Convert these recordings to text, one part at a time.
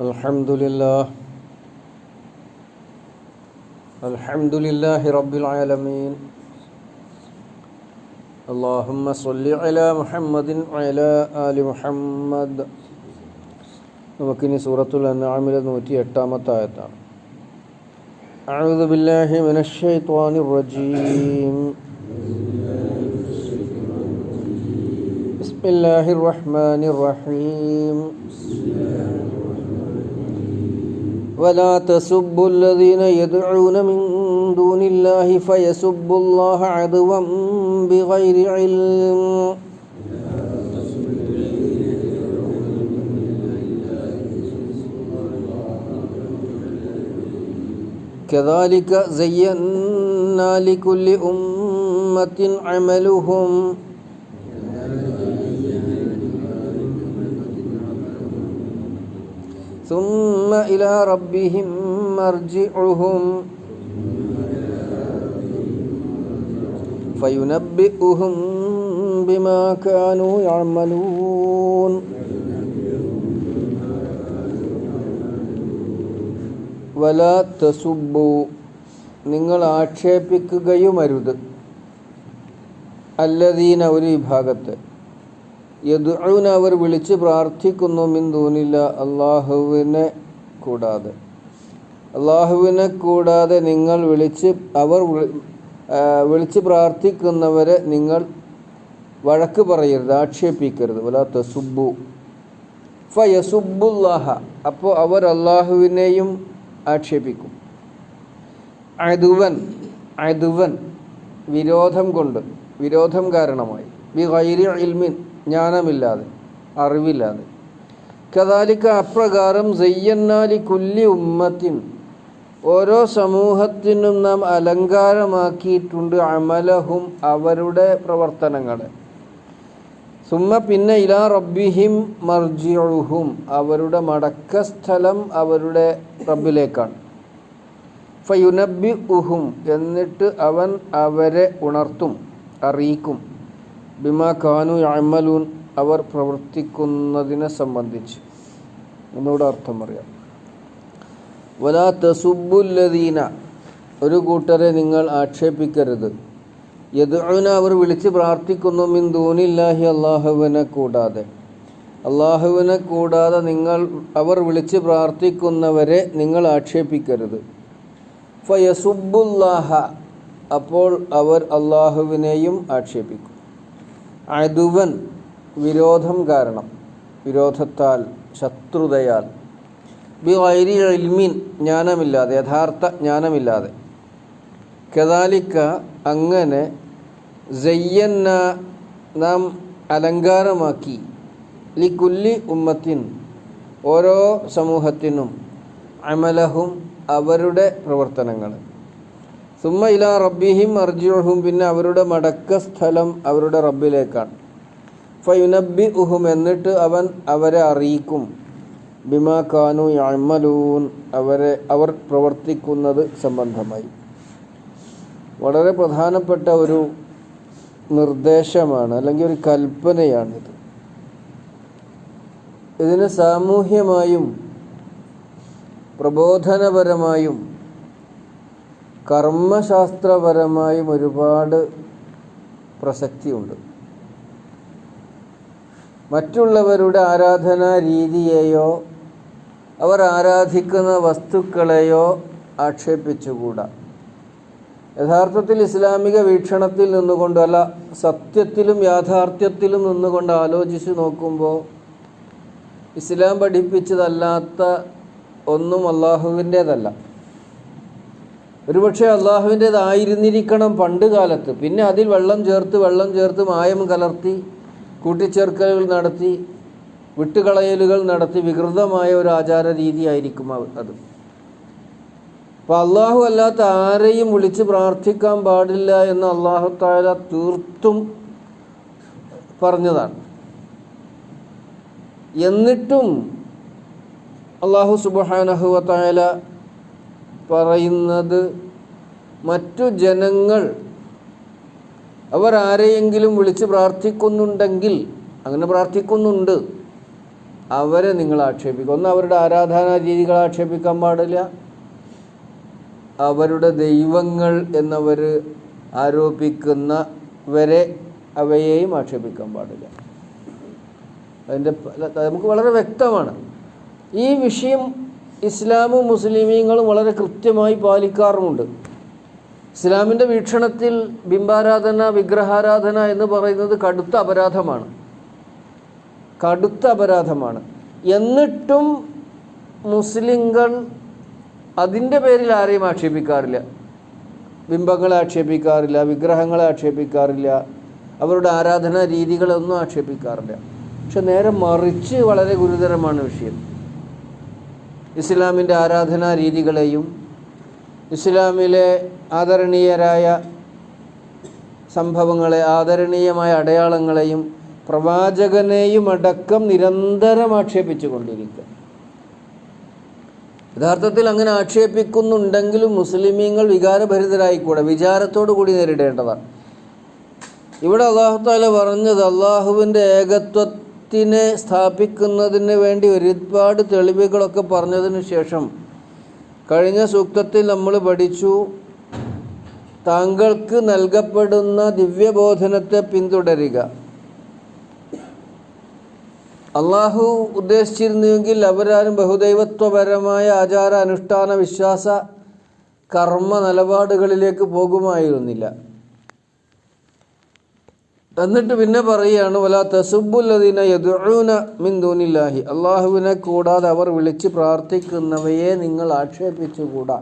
الحمد لله الحمد لله رب العالمين اللهم صل على محمد وعلى آل محمد നമുക്കിനി സൂറത്തുൽ അൻആമിലെ നൂറ്റി എട്ടാമത്തെ ആയത്താണ് أعوذ بالله من الشيطان الرجيم بسم الله الرحمن الرحيم ولا تسبوا الذين يدعون من دون الله فيسبوا الله عدوا بغير علم. كذلك زينا لكل أمة عملهم. ثم إلى ربهم مرجعهم فينبئهم بما كانوا يعملون ولا تسبوا നിങ്ങൾ ആക്ഷേപിക്കുകയുമരുത് അല്ലദീന ഒരു വിഭാഗത്തെ യദുന അവർ വിളിച്ച് പ്രാർത്ഥിക്കുന്നു മിൻ മിന്തൂനില്ല അള്ളാഹുവിനെ കൂടാതെ. അള്ളാഹുവിനെ കൂടാതെ നിങ്ങൾ വിളിച്ച് അവർ വിളി- വിളിച്ച് പ്രാർത്ഥിക്കുന്നവരെ നിങ്ങൾ വഴക്ക് പറയരുത് ആക്ഷേപിക്കരുത്. വലാ ഫ ഫയസുബുല്ലാഹ അപ്പോൾ അവർ അള്ളാഹുവിനെയും ആക്ഷേപിക്കും. അതുവൻ അതുവൻ വിരോധം കൊണ്ട് വിരോധം കാരണമായി. ബി ഗൈരി ഇൽമിൻ. ജ്ഞാനമില്ലാതെ അറിവില്ലാതെ. കദാലിക്ക അപ്രകാരം സയ്യന്നാലി കുല്ലി ഉമ്മത്തിൻ ഓരോ സമൂഹത്തിനും നാം അലങ്കാരമാക്കിയിട്ടുണ്ട് അമലഹും അവരുടെ പ്രവർത്തനങ്ങളെ. സുമ്മ പിന്നെ ഇലാ റബ്ബിഹിം മർജിഉഹും അവരുടെ മടക്കസ്ഥലം അവരുടെ റബ്ബിലേക്കാണ്. ഫയുനബി ഉഹും എന്നിട്ട് അവൻ അവരെ ഉണർത്തും അറിയിക്കും. ബിമാ കാനു അമലൂൻ അവർ പ്രവർത്തിക്കുന്നതിനെ സംബന്ധിച്ച്. ഒന്നുകൂടെ അർത്ഥം പറയാം. വലാ തസുബുല്ലദീന ഒരു കൂട്ടരെ നിങ്ങൾ ആക്ഷേപിക്കരുത്. യദുന അവർ വിളിച്ച് പ്രാർത്ഥിക്കുന്നു മിൻ ദൂനില്ലാഹി അള്ളാഹുവിനെ കൂടാതെ. അള്ളാഹുവിനെ കൂടാതെ നിങ്ങൾ അവർ വിളിച്ച് പ്രാർത്ഥിക്കുന്നവരെ നിങ്ങൾ ആക്ഷേപിക്കരുത്. ഫയസുബുല്ലാഹ അപ്പോൾ അവർ അള്ളാഹുവിനെയും ആക്ഷേപിക്കും. അതുവൻ വിരോധം കാരണം വിരോധത്താൽ ശത്രുതയാൽ. ബി വൈരി ഇൽമീൻ ജ്ഞാനമില്ലാതെ യഥാർത്ഥ ജ്ഞാനമില്ലാതെ. കദാലിക്ക അങ്ങനെ ജയ്യന്ന നാം അലങ്കാരമാക്കി. ലി കുല്ലി ഉമ്മത്തിൻ ഓരോ സമൂഹത്തിനും അമലഹും അവരുടെ പ്രവർത്തനങ്ങൾ. സുമ്മ ഇല റബ്ബിഹിം അർജുഹും പിന്നെ അവരുടെ മടക്ക സ്ഥലം അവരുടെ റബ്ബിലേക്കാണ്. ഫയുനബി ഉഹും എന്നിട്ട് അവൻ അവരെ അറിയിക്കും. ബിമാ കാനു യമലൂൻ അവരെ അവർ പ്രവർത്തിക്കുന്നത് സംബന്ധമായി. വളരെ പ്രധാനപ്പെട്ട ഒരു നിർദ്ദേശമാണ് അല്ലെങ്കിൽ ഒരു കൽപ്പനയാണിത്. ഇതിന് സാമൂഹ്യമായും പ്രബോധനപരമായും കർമ്മശാസ്ത്രപരമായും ഒരുപാട് പ്രസക്തിയുണ്ട്. മറ്റുള്ളവരുടെ ആരാധനാ രീതിയെയോ അവർ ആരാധിക്കുന്ന വസ്തുക്കളെയോ ആക്ഷേപിച്ചുകൂടാ. യഥാർത്ഥത്തിൽ ഇസ്ലാമിക വീക്ഷണത്തിൽ നിന്നുകൊണ്ടല്ല സത്യത്തിലും യാഥാർത്ഥ്യത്തിലും നിന്നുകൊണ്ട് ആലോചിച്ച് നോക്കുമ്പോൾ ഇസ്ലാം പഠിപ്പിച്ചതല്ലാത്ത ഒന്നും അള്ളാഹുവിന്റേതല്ല ഒരുപക്ഷെ അള്ളാഹുവിന്റേതായിരുന്നിരിക്കണം പണ്ട് കാലത്ത്. പിന്നെ അതിൽ വെള്ളം ചേർത്ത് വെള്ളം ചേർത്ത് മായം കലർത്തി കൂട്ടിച്ചേർക്കലുകൾ നടത്തി വിട്ടുകളയലുകൾ നടത്തി വികൃതമായ ഒരു ആചാര രീതിയായിരിക്കും അത്. അപ്പോൾ അള്ളാഹു അല്ലാത്ത ആരെയും വിളിച്ച് പ്രാർത്ഥിക്കാൻ പാടില്ല എന്ന് അള്ളാഹു താല തീർത്തും പറഞ്ഞതാണ്. എന്നിട്ടും അള്ളാഹു സുബാനഹുവ താല പറയുന്നത് മറ്റു ജനങ്ങൾ അവർ ആരെയെങ്കിലും വിളിച്ച് പ്രാർത്ഥിക്കുന്നുണ്ടെങ്കിൽ അങ്ങനെ പ്രാർത്ഥിക്കുന്നുണ്ട് അവരെ നിങ്ങൾ ആക്ഷേപിക്കുക. ഒന്ന് അവരുടെ ആരാധനാ രീതികൾ ആക്ഷേപിക്കാൻ പാടില്ല. അവരുടെ ദൈവങ്ങൾ എന്നവർ ആരോപിക്കുന്നവരെ അവയെയും ആക്ഷേപിക്കാൻ പാടില്ല. അതിന്റെ നമുക്ക് വളരെ വ്യക്തമാണ്. ഈ വിഷയം ഇസ്ലാമും മുസ്ലിമീങ്ങളും വളരെ കൃത്യമായി പാലിക്കാറുമുണ്ട്. ഇസ്ലാമിന്റെ വീക്ഷണത്തിൽ ബിംബാരാധന വിഗ്രഹാരാധന എന്ന് പറയുന്നത് കടുത്ത അപരാധമാണ്. കടുത്ത അപരാധമാണ്. എന്നിട്ടും മുസ്ലിങ്ങൾ അതിന്റെ പേരിൽ ആരെയും ആക്ഷേപിക്കാറില്ല. ബിംബങ്ങളെ ആക്ഷേപിക്കാറില്ല വിഗ്രഹങ്ങളെ ആക്ഷേപിക്കാറില്ല അവരുടെ ആരാധനാ രീതികളൊന്നും ആക്ഷേപിക്കാറില്ല. പക്ഷെ നേരെ മറിച്ച് വളരെ ഗുരുതരമാണ് വിഷയം. ഇസ്ലാമിന്റെ ആരാധനാ രീതികളെയും ഇസ്ലാമിലെ ആദരണീയരായ സംഭവങ്ങളെ ആദരണീയമായ അടയാളങ്ങളെയും പ്രവാചകനെയും അടക്കം നിരന്തരം ആക്ഷേപിച്ചു കൊണ്ടിരിക്കുക യഥാർത്ഥത്തിൽ അങ്ങനെ ആക്ഷേപിക്കുന്നുണ്ടെങ്കിലും മുസ്ലിമീങ്ങൾ വികാരഭരിതരായിക്കൂടെ വിചാരത്തോടു കൂടി നേരിടേണ്ടതാണ്. ഇവിടെ അള്ളാഹുത്താല പറഞ്ഞത് അള്ളാഹുവിന്റെ ഏകത്വത്തിനെ സ്ഥാപിക്കുന്നതിന് വേണ്ടി ഒരുപാട് തെളിവുകളൊക്കെ പറഞ്ഞതിന് ശേഷം കഴിഞ്ഞ സൂക്തത്തിൽ നമ്മൾ പഠിച്ചു താങ്കൾക്ക് നൽകപ്പെടുന്ന ദിവ്യബോധനത്തെ പിന്തുടരുക. അള്ളാഹു ഉദ്ദേശിച്ചിരുന്നുവെങ്കിൽ അവരാരും ബഹുദൈവത്വപരമായ ആചാര അനുഷ്ഠാന വിശ്വാസ കർമ്മ നിലപാടുകളിലേക്ക് പോകുമായിരുന്നില്ല. എന്നിട്ട് പിന്നെ പറയുകയാണ് വല തസുബുല്ലദീന യദുഊന മിൻ ദൂനില്ലാഹി. അള്ളാഹുവിനെ കൂടാതെ അവർ വിളിച്ച് പ്രാർത്ഥിക്കുന്നവയെ നിങ്ങൾ ആക്ഷേപിച്ചുകൂടാ.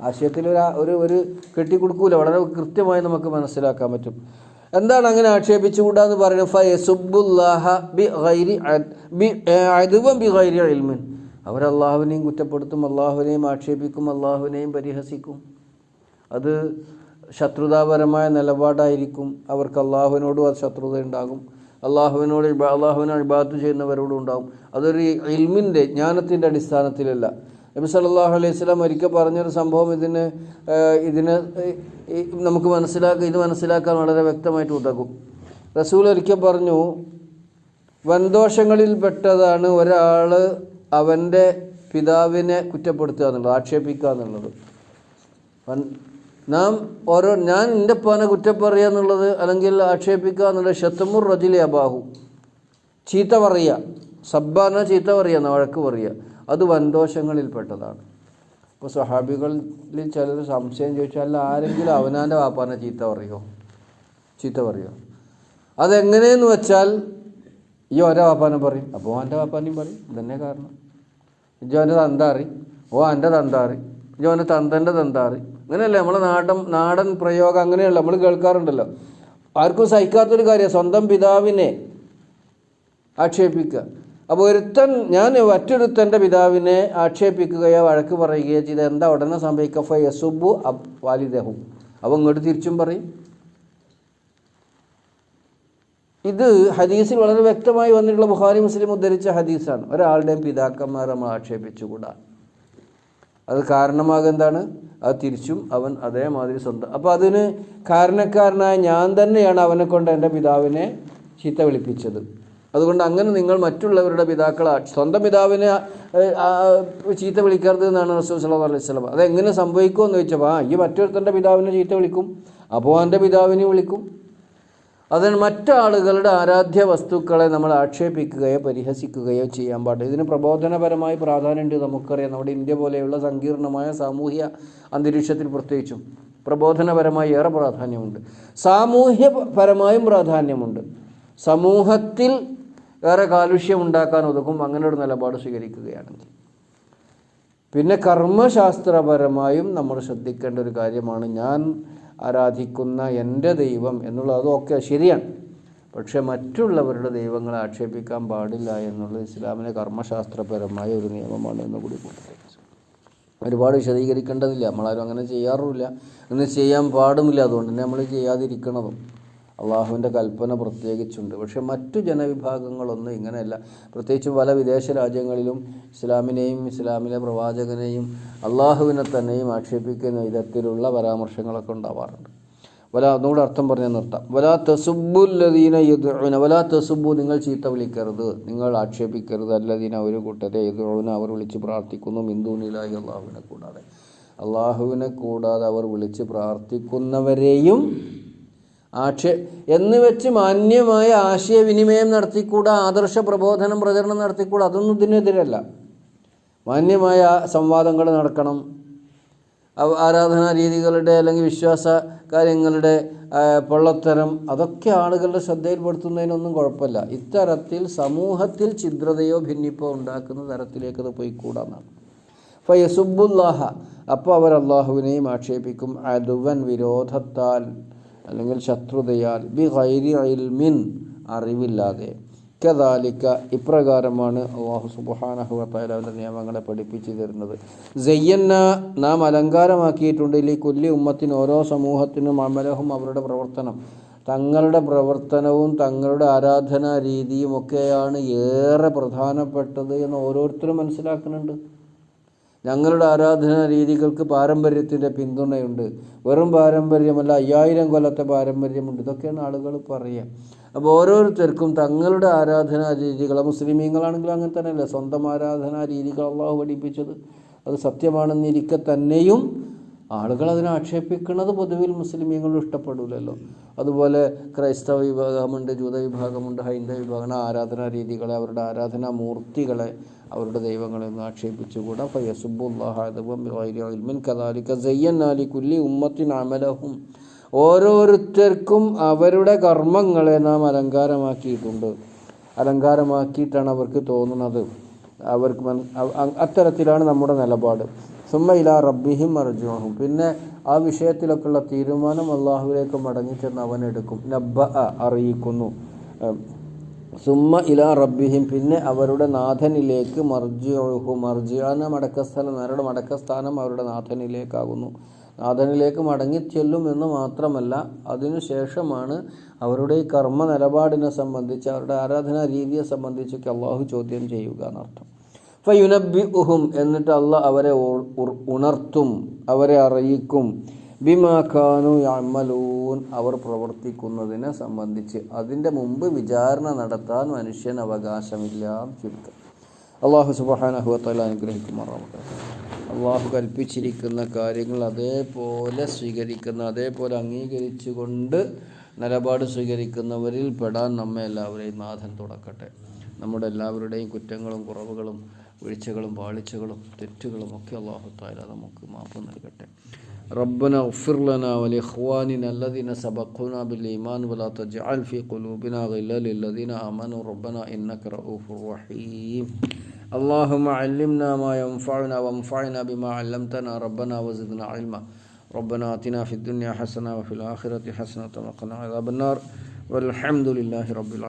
ആശയത്തിൽ ഒരു ഒരു കെട്ടിക്കൊടുക്കൂല. വളരെ കൃത്യമായി നമുക്ക് മനസ്സിലാക്കാൻ പറ്റും. എന്താണ് അങ്ങനെ ആക്ഷേപിച്ചുകൂടാ എന്ന് പറയുന്നത്? ഫയസുബുല്ലാഹ ബി ഗൈരി ബി അതുവം ബി അവർ അള്ളാഹുവിനെയും കുറ്റപ്പെടുത്തും അള്ളാഹുവിനെയും ആക്ഷേപിക്കും അള്ളാഹുവിനെയും പരിഹസിക്കും. അത് ശത്രുതാപരമായ നിലപാടായിരിക്കും. അവർക്ക് അള്ളാഹുവിനോടും അത് ശത്രുത ഉണ്ടാകും. അള്ളാഹുവിനോട് അള്ളാഹുവിനെ അഴിബാത്ത് ചെയ്യുന്നവരോടും ഉണ്ടാകും. അതൊരു ഇൽമിന്റെ ജ്ഞാനത്തിന്റെ അടിസ്ഥാനത്തിലല്ല. നബി സല്ലല്ലാഹു അലൈഹി സ്വലാം ഒരിക്കൽ പറഞ്ഞൊരു സംഭവം ഇതിന് ഇതിന് നമുക്ക് മനസ്സിലാക്കുക ഇത് മനസ്സിലാക്കാൻ വളരെ വ്യക്തമായിട്ട് ഉതകും റസൂൽ ഒരിക്കൽ പറഞ്ഞു വൻദോഷങ്ങളിൽ പെട്ടതാണ് ഒരാൾ അവന്റെ പിതാവിനെ കുറ്റപ്പെടുത്തുക എന്നുള്ളത് ആക്ഷേപിക്കുക എന്നുള്ളത്. വൻ- നാം ഓരോ ഞാൻ എന്റെ ഉപ്പാനെ കുറ്റം എന്നുള്ളത് അല്ലെങ്കിൽ ആക്ഷേപിക്കുക എന്നുള്ളത് ശത്തമുർ റജിലെ അബാഹു. ചീത്ത പറയുക. സബ്ബാന ചീത്ത പറയുക വഴക്ക് പറയുക. അത് വൻദോഷങ്ങളിൽപ്പെട്ടതാണ്. ഇപ്പോൾ സ്വഹാബികളിൽ ചിലർ സംശയം ചോദിച്ചാൽ അല്ല ആരെങ്കിലും അവനാന്റെ വാപ്പാനെ ചീത്ത പറയുമോ ചീത്ത പറയുമോ അതെങ്ങനെയെന്ന് വെച്ചാൽ ഈ ഓരോ വാപ്പാനെ പറയും. അപ്പോൾ അവന്റെ വാപ്പാനെയും പറയും. ഇതന്നെ കാരണം. ഇജോന്റെ തന്താറി ഓ എന്റെ തന്താറി ഇജോന്റെ തന്തന്റെ തന്താറി അങ്ങനെയല്ലേ നമ്മളെ നാടൻ നാടൻ പ്രയോഗം അങ്ങനെയല്ല നമ്മൾ കേൾക്കാറുണ്ടല്ലോ. ആർക്കും സഹിക്കാത്തൊരു കാര്യം സ്വന്തം പിതാവിനെ ആക്ഷേപിക്കുക. അപ്പോൾ ഒരുത്തൻ ഞാൻ മറ്റൊരുത്തന്റെ പിതാവിനെ ആക്ഷേപിക്കുകയോ വഴക്ക് പറയുകയോ ചെയ്ത് എന്താ ഉടനെ സംഭവിക്കുക? ഫ യസുബു വാലിദഹും. അവ ഇങ്ങോട്ട് തിരിച്ചും പറയും. ഇത് ഹദീസിൽ വളരെ വ്യക്തമായി വന്നിട്ടുള്ള ബുഹാരി മുസ്ലിം ഉദ്ധരിച്ച ഹദീസാണ്. ഒരാളുടെയും പിതാക്കന്മാരെ നമ്മൾ ആക്ഷേപിച്ചുകൂടാ. അത് കാരണമാകും എന്താണ് അത് തിരിച്ചും അവൻ അതേമാതിരി സ്വന്തം. അപ്പോൾ അതിന് കാരണക്കാരനായ ഞാൻ തന്നെയാണ് അവനെ കൊണ്ട് എന്റെ പിതാവിനെ ചീത്ത വിളിപ്പിച്ചത്. അതുകൊണ്ട് അങ്ങനെ നിങ്ങൾ മറ്റുള്ളവരുടെ പിതാക്കളെ സ്വന്തം പിതാവിനെ ചീത്ത വിളിക്കരുത് എന്നാണ് റസൂൽ സല്ലല്ലാഹു അലൈഹി സ്വലം അതെങ്ങനെ സംഭവിക്കുമെന്ന് ചോദിച്ചപ്പോൾ ആ ഈ മറ്റൊരുത്തന്റെ പിതാവിനെ ചീത്ത വിളിക്കും അപ്പോൾ അവന്റെ പിതാവിനെ വിളിക്കും. അതിന് മറ്റാളുകളുടെ ആരാധ്യ വസ്തുക്കളെ നമ്മൾ ആക്ഷേപിക്കുകയോ പരിഹസിക്കുകയോ ചെയ്യാൻ പാടില്ല. ഇതിന് പ്രബോധനപരമായി പ്രാധാന്യമുണ്ട് നമുക്കറിയാം. നമ്മുടെ ഇന്ത്യ പോലെയുള്ള സങ്കീർണമായ സാമൂഹ്യ അന്തരീക്ഷത്തിൽ പ്രത്യേകിച്ചും പ്രബോധനപരമായി ഏറെ പ്രാധാന്യമുണ്ട്. സാമൂഹ്യപരമായും പ്രാധാന്യമുണ്ട്. സമൂഹത്തിൽ ഏറെ കാലുഷ്യം ഉണ്ടാക്കാൻ ഒതുക്കും. അങ്ങനെ ഒരു നിലപാട് സ്വീകരിക്കുകയാണെങ്കിൽ. പിന്നെ കർമ്മശാസ്ത്രപരമായും നമ്മൾ ശ്രദ്ധിക്കേണ്ട ഒരു കാര്യമാണ് ഞാൻ ആരാധിക്കുന്ന എന്റെ ദൈവം എന്നുള്ളത് അതൊക്കെ ശരിയാണ്. പക്ഷേ മറ്റുള്ളവരുടെ ദൈവങ്ങളെ ആക്ഷേപിക്കാൻ പാടില്ല എന്നുള്ളത് ഇസ്ലാമിലെ കർമ്മശാസ്ത്രപരമായ ഒരു നിയമമാണ് എന്ന് കൂടി. ഒരുപാട് വിശദീകരിക്കേണ്ടതില്ല. നമ്മളാരും അങ്ങനെ ചെയ്യാറുമില്ല. അങ്ങനെ ചെയ്യാൻ പാടുമില്ല. അതുകൊണ്ട് തന്നെ നമ്മൾ ചെയ്യാതിരിക്കണതും. അള്ളാഹുവിന്റെ കൽപ്പന പ്രത്യേകിച്ചുണ്ട്. പക്ഷേ മറ്റു ജനവിഭാഗങ്ങളൊന്നും ഇങ്ങനെയല്ല. പ്രത്യേകിച്ചും പല വിദേശ രാജ്യങ്ങളിലും ഇസ്ലാമിനെയും ഇസ്ലാമിലെ പ്രവാചകനെയും അള്ളാഹുവിനെ തന്നെയും ആക്ഷേപിക്കുന്ന വിധത്തിലുള്ള പരാമർശങ്ങളൊക്കെ ഉണ്ടാവാറുണ്ട്. വല ഒന്നുകൂടെ അർത്ഥം പറഞ്ഞാൽ നിർത്താം. വലാ തെസുബുല്ലദീന യുദ്ന വലാ തെസുബു നിങ്ങൾ ചീത്ത വിളിക്കരുത്. നിങ്ങൾ ആക്ഷേപിക്കരുത്. അല്ലദീന ഒരു കൂട്ടരെ യുദ്ന അവർ വിളിച്ച് പ്രാർത്ഥിക്കുന്നു. മിന്ദൂനിലായി അള്ളാഹുവിനെ കൂടാതെ. അള്ളാഹുവിനെ കൂടാതെ അവർ വിളിച്ച് പ്രാർത്ഥിക്കുന്നവരെയും ആക്ഷേ എന്ന് വെച്ച് മാന്യമായ ആശയവിനിമയം നടത്തിക്കൂടാ ആദർശ പ്രബോധനം പ്രചരണം നടത്തിക്കൂടാ അതൊന്നും ഇതിനെതിരല്ല. മാന്യമായ സംവാദങ്ങൾ നടക്കണം. ആരാധനാ രീതികളുടെ അല്ലെങ്കിൽ വിശ്വാസ കാര്യങ്ങളുടെ പൊള്ളത്തരം അതൊക്കെ ആളുകളുടെ ശ്രദ്ധയിൽപ്പെടുത്തുന്നതിനൊന്നും കുഴപ്പമില്ല. ഇത്തരത്തിൽ സമൂഹത്തിൽ ഛിദ്രതയോ ഭിന്നിപ്പോ ഉണ്ടാക്കുന്ന തരത്തിലേക്ക് അത് പോയിക്കൂടാന്നാണ്. യസുബുല്ലാഹ അപ്പോൾ അവർ അള്ളാഹുവിനെയും ആക്ഷേപിക്കും അതുവൻ വിരോധത്താൽ. അല്ലെങ്കിൽ ശത്രുതയാൽ ബി ഗൈരി ഇൽമിൻ അറിവില്ലാതെ. കദാലിക്ക ഇപ്രകാരമാണ് അള്ളാഹു സുബാനഹുവത്തായ അവന്റെ നിയമങ്ങളെ പഠിപ്പിച്ചു തരുന്നത്. ജയ്യന്ന നാം അലങ്കാരമാക്കിയിട്ടുണ്ട് ഈ കൊല്ലി ഉമ്മത്തിന് ഓരോ സമൂഹത്തിനും അമലഹും അവരുടെ പ്രവർത്തനം. തങ്ങളുടെ പ്രവർത്തനവും തങ്ങളുടെ ആരാധനാ രീതിയും ഒക്കെയാണ് ഏറെ പ്രധാനപ്പെട്ടത് എന്ന് ഓരോരുത്തരും മനസ്സിലാക്കുന്നുണ്ട്. ഞങ്ങളുടെ ആരാധനാ രീതികൾക്ക് പാരമ്പര്യത്തിന്റെ പിന്തുണയുണ്ട്. വെറും പാരമ്പര്യമല്ല അയ്യായിരം കൊല്ലത്തെ പാരമ്പര്യമുണ്ട്. ഇതൊക്കെയാണ് ആളുകൾ പറയുക. അപ്പോൾ ഓരോരുത്തർക്കും തങ്ങളുടെ ആരാധനാ രീതികൾ മുസ്ലിമീങ്ങളാണെങ്കിലും അങ്ങനെ തന്നെയല്ലേ? സ്വന്തം ആരാധനാ രീതികൾ അള്ളാഹു പഠിപ്പിച്ചത്. അത് സത്യമാണെന്നിരിക്കെ തന്നെയും ആളുകൾ അതിനെ ആക്ഷേപിക്കുന്നത് പൊതുവിൽ മുസ്ലിമീങ്ങളും ഇഷ്ടപ്പെടില്ലല്ലോ അതുപോലെ ക്രൈസ്തവ വിഭാഗമുണ്ട് ജൂത വിഭാഗമുണ്ട് ഹൈന്ദവ വിഭാഗം ആരാധനാ രീതികളെ അവരുടെ ആരാധനാ മൂർത്തികളെ അവരുടെ ദൈവങ്ങളെ ഒന്ന് ആക്ഷേപിച്ചുകൂടാ. ഫയസുബുല്ലാഹിൻ കദാലിക്ക സയ്യന്നാലി കുല്ലി ഉമ്മത്തിൻ അമലഹും. ഓരോരുത്തർക്കും അവരുടെ കർമ്മങ്ങളെ നാം അലങ്കാരമാക്കിയിട്ടുണ്ട്. അലങ്കാരമാക്കിയിട്ടാണ് അവർക്ക് തോന്നുന്നത്. അവർക്ക് അത്തരത്തിലാണ് നമ്മുടെ നിലപാട്. സുമ്മ ഇല റബ്ബിഹിം അർജുഹും പിന്നെ ആ വിഷയത്തിലൊക്കെയുള്ള തീരുമാനം അള്ളാഹുവിലേക്ക് മടങ്ങിച്ചെന്ന് അവൻ എടുക്കും. നബ്ബ അറിയിക്കുന്നു. സുമ്മ ഇല റബ്ബിഹിം. പിന്നെ അവരുടെ നാഥനിലേക്ക് മർജിഹു മർജിഅന മടക്കസ്ഥലം അവരുടെ മടക്കസ്ഥാനം അവരുടെ നാഥനിലേക്കാകുന്നു. നാഥനിലേക്ക് മടങ്ങിച്ചെല്ലും എന്ന് മാത്രമല്ല അതിനുശേഷമാണ് അവരുടെ ഈ കർമ്മ നിലപാടിനെ സംബന്ധിച്ച് അവരുടെ ആരാധനാ രീതിയെ സംബന്ധിച്ചൊക്കെ അള്ളാഹു ചോദ്യം ചെയ്യുക എന്നർത്ഥം. ഫയുനബി ഉഹും എന്നിട്ട് അല്ല അവരെ ഉണർത്തും അവരെ അറിയിക്കും. ബിമാഖാനു അമലൂൻ അവർ പ്രവർത്തിക്കുന്നതിനെ സംബന്ധിച്ച് അതിന്റെ മുമ്പ് വിചാരണ നടത്താൻ മനുഷ്യൻ അവകാശമില്ല ചുരുക്കം. അള്ളാഹു സുബഹാനഹുവത്തല അനുഗ്രഹിക്കുമാറാവട്ടെ. അള്ളാഹു കൽപ്പിച്ചിരിക്കുന്ന കാര്യങ്ങൾ അതേപോലെ സ്വീകരിക്കുന്ന അതേപോലെ അംഗീകരിച്ചുകൊണ്ട് നിലപാട് സ്വീകരിക്കുന്നവരിൽ പെടാൻ നമ്മെ എല്ലാവരെയും നാഥൻ തുടക്കട്ടെ. നമ്മുടെ എല്ലാവരുടെയും കുറ്റങ്ങളും കുറവുകളും വീഴ്ചകളും പാളിച്ചകളും തെറ്റുകളും ഒക്കെ അള്ളാഹു താല നമുക്ക് മാപ്പ് നൽകട്ടെ ربنا اغفر لنا ولإخواننا الذين سبقونا بالإيمان ولا تجعل في قلوبنا غلا للذين آمنوا ربنا إنك رؤوف رحيم اللهم علمنا ما ينفعنا وانفعنا بما علمتنا ربنا وزدنا علما ربنا آتنا في الدنيا حسنة وفي الآخرة حسنة وقنا عذاب النار والحمد لله رب العالمين